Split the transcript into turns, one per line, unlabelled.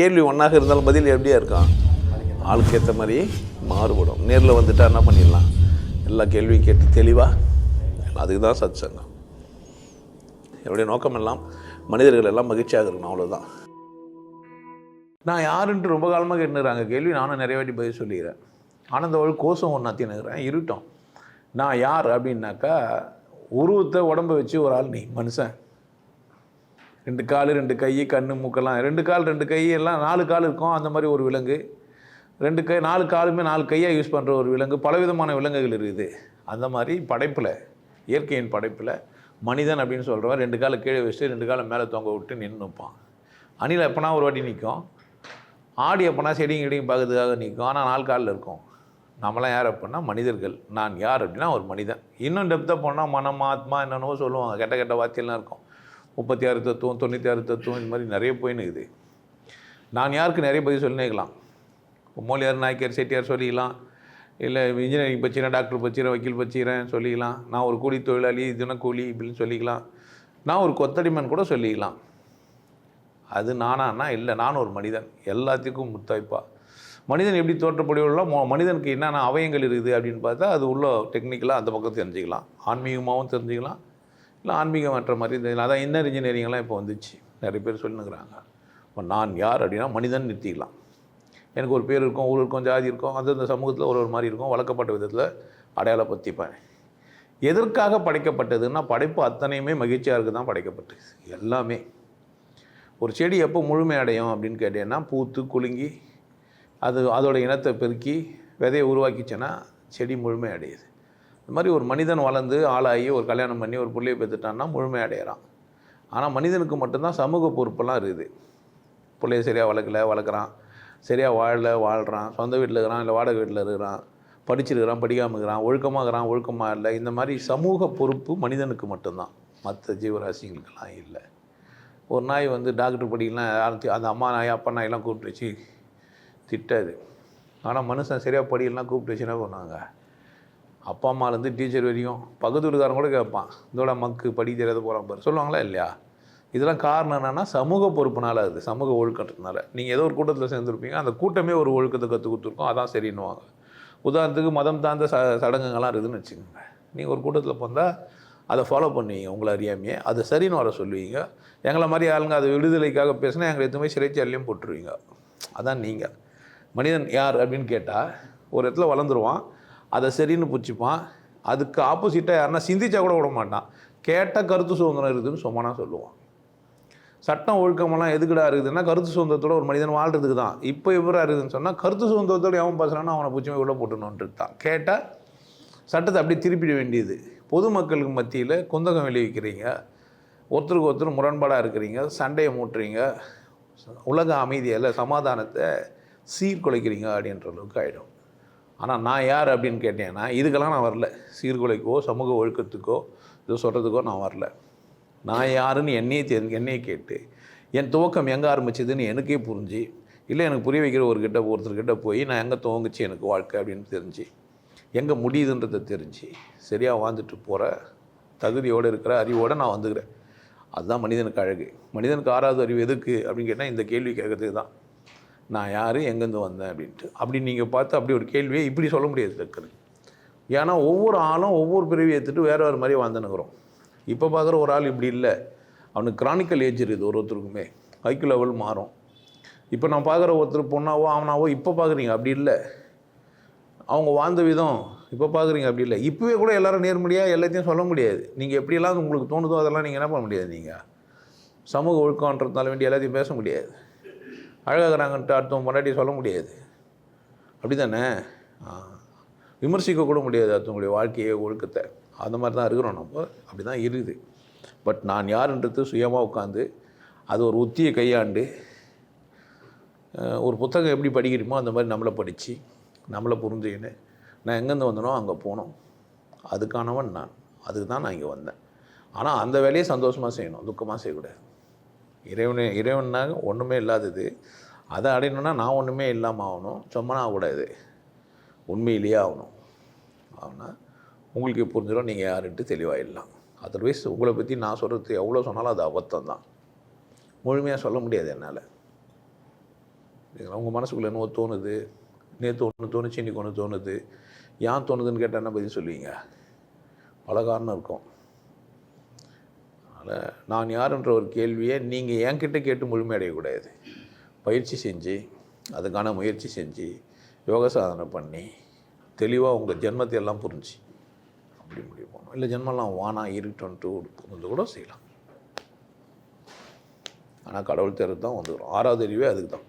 கேள்வி ஒன்றாக இருந்தாலும் பதில் எப்படியா இருக்கான் ஆளுக்கு ஏற்ற மாதிரி மாறுபடும். நேரில் வந்துட்டா என்ன பண்ணிடலாம்? எல்லா கேள்வியும் கேட்டு தெளிவாக அதுக்கு தான் சத் சங்கம் என்னுடைய நோக்கம் எல்லாம் மனிதர்கள் எல்லாம் மகிழ்ச்சியாக இருக்கணும் அவ்வளோதான் நான் யாருன்ட்டு ரொம்ப காலமாக கேட்டுனுறாங்க கேள்வி நானும் நிறைய வாட்டி பதில் சொல்லிக்கிறேன். ஆனந்தவள் கோஷம் ஒன்றா ஒன்றாத்தினுக்கிறேன் இருட்டோம். நான் யார் அப்படின்னாக்கா உருவத்தை உடம்ப வச்சு ஒரு ஆள் நீ மனுஷன். ரெண்டு கால் ரெண்டு கை கண்ணு மூக்கெல்லாம். ரெண்டு கால் ரெண்டு கை எல்லாம் நாலு கால் இருக்கும். அந்த மாதிரி ஒரு விலங்கு. ரெண்டு கை நாலு காலுமே நாலு கையாக யூஸ் பண்ணுற ஒரு விலங்கு. பலவிதமான விலங்குகள் இருக்குது. அந்த மாதிரி படைப்பில் இயற்கையின் படைப்பில் மனிதன் அப்படின்னு சொல்கிறவன் ரெண்டு காலை கீழே வச்சுட்டு ரெண்டு காலை மேலே தொங்க விட்டு நின்று நிற்பான். அணில் எப்போனா ஒரு வாட்டி நிற்கும். ஆடி எப்போனா செடியும் கிடியும் பார்க்கறதுக்காக நிற்கும். ஆனால் நாலு காலில் இருக்கும். நம்மளாம் யார் அப்படின்னா மனிதர்கள். நான் யார் அப்படின்னா ஒரு மனிதன். இன்னும் டெப்த்தாக போனால் மனம் ஆத்மா என்னென்னவோ சொல்லுவாங்க. கெட்ட கெட்ட வார்த்தையெல்லாம் இருக்கும். முப்பத்தி ஆறு தத்துவம் தொண்ணூற்றி ஆறு தத்துவம் இது மாதிரி நிறைய போயின்னு இருக்குது நான் யாருக்கு நிறைய பதில் சொல்லினேக்கலாம்? மோலியார் நாய்க்கர் செட்டியார் சொல்லிக்கலாம். இல்லை இன்ஜினியரிங் பச்சிக்கிறேன் டாக்டர் பச்சிக்கிறேன் வக்கீல் பச்சிக்கிறேன் சொல்லிக்கலாம். நான் ஒரு கூலி தொழிலாளி தினக்கூலி இப்படின்னு சொல்லிக்கலாம். நான் ஒரு கொத்தடிமன் கூட சொல்லிக்கலாம். அது நானான்னா இல்லை நான் ஒரு மனிதன். எல்லாத்துக்கும் முத்தாய்ப்பா. மனிதன் எப்படி தோற்றப்படுவோ மனிதனுக்கு என்னென்ன அவயங்கள் இருக்குது அப்படின்னு பார்த்தா அது உள்ள டெக்னிக்கலாக அந்த பக்கம் தெரிஞ்சுக்கலாம். ஆன்மீகமாகவும் தெரிஞ்சுக்கலாம். இல்லை ஆன்மீகமற்ற மாதிரி தெரிஞ்சுக்கலாம் அதான் இன்னர் இன்ஜினியரிங்லாம் இப்போ வந்துச்சு. நிறைய பேர் சொல்லுங்கிறாங்க இப்போ நான் யார் அப்படின்னா மனிதன் நிறுத்திக்கலாம் எனக்கு ஒரு பேர் இருக்கும் ஊர் இருக்கும் ஜாதி இருக்கும் அந்தந்த சமூகத்தில் ஒரு ஒரு மாதிரி இருக்கும் வளர்க்கப்பட்ட விதத்தில் அடையாளப்படுத்திப்பேன். எதற்காக படைக்கப்பட்டதுன்னா படைப்பு அத்தனையுமே மகிழ்ச்சியாக இருக்குது தான் படைக்கப்பட்டது. எல்லாமே. ஒரு செடி எப்போ முழுமை அடையும் அப்படின்னு கேட்டீங்கன்னா பூத்து குலுங்கி அது அதோடய இனத்தை பெருக்கி விதையை உருவாக்கிச்சேன்னா செடி முழுமை அடையுது. இந்த மாதிரி ஒரு மனிதன் வளர்ந்து ஆளாகி ஒரு கல்யாணம் பண்ணி ஒரு பிள்ளையை பெற்றுட்டான்னா முழுமையடைகிறான் ஆனால் மனிதனுக்கு மட்டும்தான் சமூக பொறுப்பெல்லாம் இருக்குது. பிள்ளைய சரியாக வளர்க்கல வளர்க்குறான். சரியாக வாழல வாழ்கிறான் சொந்த வீட்டில் இருக்கிறான் இல்லை வாடகை வீட்டில் இருக்கிறான். படிச்சிருக்கிறான் படிக்காமல் இருக்கிறான் ஒழுக்கமாக இருக்கிறான் ஒழுக்கமாக இல்லை. இந்த மாதிரி சமூக பொறுப்பு மனிதனுக்கு மட்டும்தான். மற்ற ஜீவராசிங்களுக்கெல்லாம் இல்லை. ஒரு நாய் வந்து டாக்டர் படிக்கலாம் யாரும் அந்த அம்மா நாய் அப்பா நாயெல்லாம் கூப்பிட்டு வச்சு திட்டாது. ஆனால் மனுஷன் சரியாக படிக்கலாம் கூப்பிட்டு வச்சு என்ன பண்ணுவாங்க? அப்பா அம்மாலேருந்து டீச்சர் வரையும் பக்கத்து கூட கேட்பான் இதோட மக்கு படி தெரியாத போகிறான் பாரு. சொல்லுவாங்களா இல்லையா? இதெல்லாம் காரணம் என்னென்னா சமூக பொறுப்புனால அது சமூக ஒழுக்கத்தினால. நீங்கள் ஏதோ ஒரு கூட்டத்தில் சேர்ந்துருப்பீங்க அந்த கூட்டமே ஒரு ஒழுக்கத்தை கற்றுக் கொடுத்துருக்கோம். அதான் சரின்னுவாங்க. உதாரணத்துக்கு மதம் தாழ்ந்த ச சடங்குங்கள்லாம் இருக்குதுன்னு வச்சுக்கோங்க. நீங்கள் ஒரு கூட்டத்தில் போந்தால் அதை ஃபாலோ பண்ணுவீங்க உங்களை அறியாமையே. அது சரின்னு வர சொல்லுவீங்க. எங்களை மாதிரி ஆளுங்க அதை விடுதலைக்காக பேசினா எங்களை எதுவுமே சிறைச்சாலையும் போட்டுருவீங்க. அதான் நீங்கள் மனிதன் யார் அப்படின்னு கேட்டால் ஒரு இடத்துல வளர்ந்துருவான். அதை சரின்னு பிடிச்சிப்பான். அதுக்கு ஆப்போசிட்டாக யாருன்னா சிந்திச்சா கூட விட மாட்டான். கேட்ட கருத்து சுதந்திரம் இருக்குதுன்னு சும்மானா சொல்லுவான். சட்டம் ஒழுக்கமெல்லாம் எதுக்குடா இருக்குதுன்னா கருத்து சுதந்திரத்தோட ஒரு மனிதன் வாழ்றதுக்கு தான். இப்போ எப்படா இருக்குதுன்னு சொன்னால் கருத்து சுதந்திரத்தோட எவன் பேசுகிறானோ அவனை பூச்சிமை உள்ள போட்டுணுன்றது தான் கேட்டால் சட்டத்தை அப்படியே திருப்பிட வேண்டியது. பொதுமக்களுக்கு மத்தியில் குந்தகம் விளைவிக்கிறீங்க ஒருத்தருக்கு ஒருத்தர் முரண்பாடாக இருக்கிறீங்க. சண்டையை மூட்டுறீங்க. உலக அமைதியில் சமாதானத்தை சீர்குலைக்கிறீங்க அப்படின்ற அளவுக்கு ஆகிடும் ஆனால் நான் யார் அப்படின்னு கேட்டேன்னா இதுக்கெல்லாம் நான் வரல. சீர்குலைக்கோ சமூக ஒழுக்கத்துக்கோ இது சொல்கிறதுக்கோ நான் வரல. நான் யாருன்னு என்னையே தெரிஞ்சு என்னையே கேட்டு என் துவக்கம் எங்கே ஆரம்பிச்சதுன்னு எனக்கே புரிஞ்சு இல்லை எனக்கு புரிய வைக்கிற ஒரு கிட்ட ஒருத்தர்கிட்ட போய் நான் எங்கே துவங்குச்சு எனக்கு வாழ்க்கை அப்படின்னு தெரிஞ்சு எங்கே முடியுதுன்றதை தெரிஞ்சு சரியாக வாழ்ந்துட்டு போகிற தகுதியோடு இருக்கிற அறிவோடு நான் வந்துக்கிறேன். அதுதான் மனிதனுக்கு அழகு. மனிதனுக்கு ஆறாவது அறிவு எதுக்கு அப்படின்னு கேட்டால் இந்த கேள்வி கேட்கறதுக்கு தான் நான் யார் எங்கேருந்து வந்தேன் அப்படின்ட்டு. அப்படி நீங்கள் பார்த்து அப்படி ஒரு கேள்வியை இப்படி சொல்ல முடியாது இருக்குது ஏன்னா ஒவ்வொரு ஆளும் ஒவ்வொரு பிரிவு எடுத்துட்டு வேறு வேறு மாதிரி வாழ்ந்துனுக்குறோம் இப்போ பார்க்குற ஒரு ஆள் இப்படி இல்லை. அவனுக்கு கிரானிக்கல் ஏஜ் இருக்குது ஒரு ஒருத்தருக்குமே. ஐக்கு லெவல் மாறும். இப்போ நான் பார்க்குற ஒருத்தர் பொண்ணாவோ அவனாவோ இப்போ பார்க்குறீங்க. அப்படி இல்லை. அவங்க வாழ்ந்த விதம் இப்போ பார்க்குறீங்க. அப்படி இல்லை. இப்போவே கூட எல்லோரும் நேர்மடியாக எல்லாத்தையும் சொல்ல முடியாது. நீங்கள் எப்படியெல்லாம் உங்களுக்கு தோணுதோ அதெல்லாம் நீங்கள் என்ன பண்ண முடியாது நீங்கள் சமூக ஒழுக்கன்றதுனால வேண்டிய எல்லாத்தையும் பேச முடியாது. அழகாகிறாங்கன்ட்டு அடுத்தவங்க முன்னாடி சொல்ல முடியாது. அப்படி தானே விமர்சிக்க கூட முடியாது அடுத்தவங்களுடைய வாழ்க்கையை ஒழுக்கத்தை. அந்த மாதிரி தான் இருக்கிறோம் நம்ம. அப்படி தான் இருக்குது. பட் நான் யாருன்றது சுயமாக உட்காந்து அது ஒரு உத்தியை கையாண்டு ஒரு புத்தகம் எப்படி படிக்கிறோமோ அந்த மாதிரி நம்மளை படித்து நம்மளை புரிஞ்சுக்கின்னு நான் எங்கேருந்து வந்தனோ அங்கே போனோம். அதுக்கானவன் நான். அதுக்கு தான் நான் இங்கே வந்தேன். ஆனால் அந்த வேலையை சந்தோஷமாக செய்யணும். துக்கமாக செய்யக்கூடாது. இறைவனே இறைவனாக ஒன்றுமே இல்லாதது அதை அடையணும்னா நான் ஒன்றுமே இல்லாமல் ஆகணும். சும்மா ஆகக்கூடாது. உண்மையிலேயே ஆகணும். ஆகுனா உங்களுக்கு புரிஞ்சிடும் நீங்கள் யாருன்ட்டு தெளிவாகிடலாம் அதர்வைஸ் உங்களை பற்றி நான் சொல்கிறது எவ்வளோ சொன்னாலும் அது அபத்தம் தான் முழுமையாக சொல்ல முடியாது என்னால். உங்கள் மனசுக்குள்ளே என்னவோ தோணுது. நேற்று ஒன்று தோணுச்சு இன்றைக்கி ஒன்று தோணுது. ஏன் தோணுதுன்னு கேட்டால் என்ன பதில் சொல்லுவீங்க? பல காரணம் இருக்கும். நான் யாருன்ற ஒரு கேள்வியை நீங்கள் என்கிட்ட கேட்டு முழுமையடையக்கூடாது. பயிற்சி செஞ்சு அதுக்கான முயற்சி செஞ்சு யோக சாதனை பண்ணி தெளிவாக உங்கள் ஜென்மத்தை எல்லாம் புரிஞ்சு அப்படி முடிவு பண்ணணும் இல்லை ஜென்மெல்லாம் வானா இருக்கட்டும்ட்டு வந்து கூட செய்யலாம். ஆனால் கடவுள் தேர்வு தான் வந்துடும் ஆறாவது அறிவே அதுக்கு தான்